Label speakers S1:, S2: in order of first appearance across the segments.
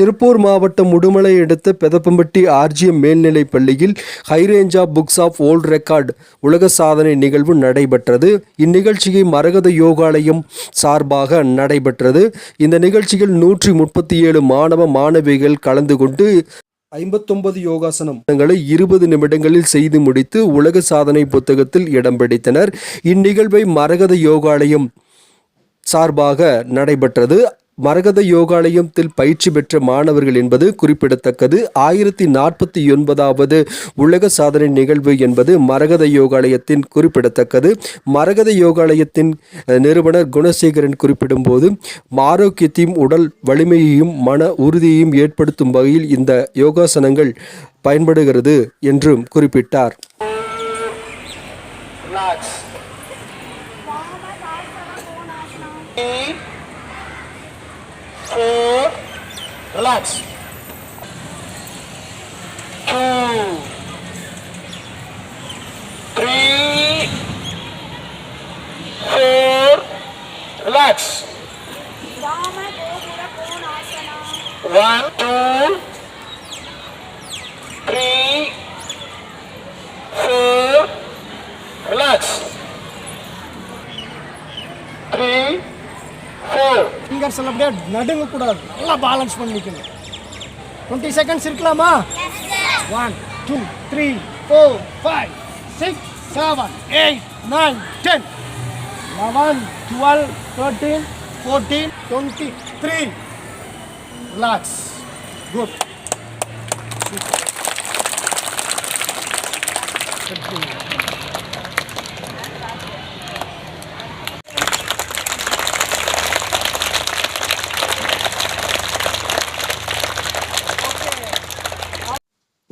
S1: திருப்பூர் மாவட்டம் உடுமலை அடுத்த பெதப்பம்பட்டி ஆர்ஜிஎம் மேல்நிலைப் பள்ளியில் high range of books of world record உலக சாதனை நிகழ்வு நடைபெற்றது. இந்நிகழ்ச்சியை மரகத யோகாலயம் சார்பாக நடைபெற்றது. இந்த நிகழ்ச்சியில் நூற்றி முப்பத்தி ஏழு மாணவ மாணவிகள் கலந்து கொண்டு ஐம்பத்தொன்பது யோகாசனங்களை இருபது நிமிடங்களில் செய்து முடித்து உலக சாதனை புத்தகத்தில் இடம் பிடித்தனர். இந்நிகழ்வை மரகத யோகாலயம் சார்பாக நடைபெற்றது. மரகத யோகாலயத்தில் பயிற்சி பெற்ற மாணவர்கள் என்பது குறிப்பிடத்தக்கது. ஆயிரத்தி நாற்பத்தி ஒன்பதாவது உலக சாதனை நிகழ்வு என்பது மரகத யோகாலயத்தின் குறிப்பிடத்தக்கது. மரகத யோகாலயத்தின் நிறுவனர் குணசேகரன் குறிப்பிடும்போது ஆரோக்கியத்தையும் உடல் வலிமையையும் மன உறுதியையும் ஏற்படுத்தும் வகையில் இந்த யோகாசனங்கள் பயன்படுகிறது என்றும் குறிப்பிட்டார்.
S2: Relax. Relax. Two. Three. Four. Relax. One, two.
S3: Fingers எல்லாம் அப்படியே நடுங்க கூடாது நல்லா பேலன்ஸ் பண்ணி நிற்கணும் டுவெண்ட்டி செகண்ட்ஸ் இருக்கலாமா? One two three four five six seven eight nine ten eleven twelve thirteen fourteen twenty three relax good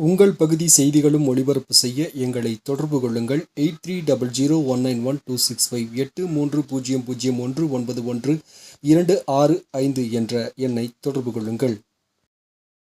S1: உங்கள் பகுதி செய்திகளும் ஒளிபரப்பு செய்ய எங்களை தொடர்பு கொள்ளுங்கள். Eight three double zero one nine one two six five எட்டு மூன்று பூஜ்ஜியம் பூஜ்ஜியம் ஒன்று ஒன்பது ஒன்று இரண்டு ஆறு ஐந்து என்ற எண்ணை தொடர்பு கொள்ளுங்கள்.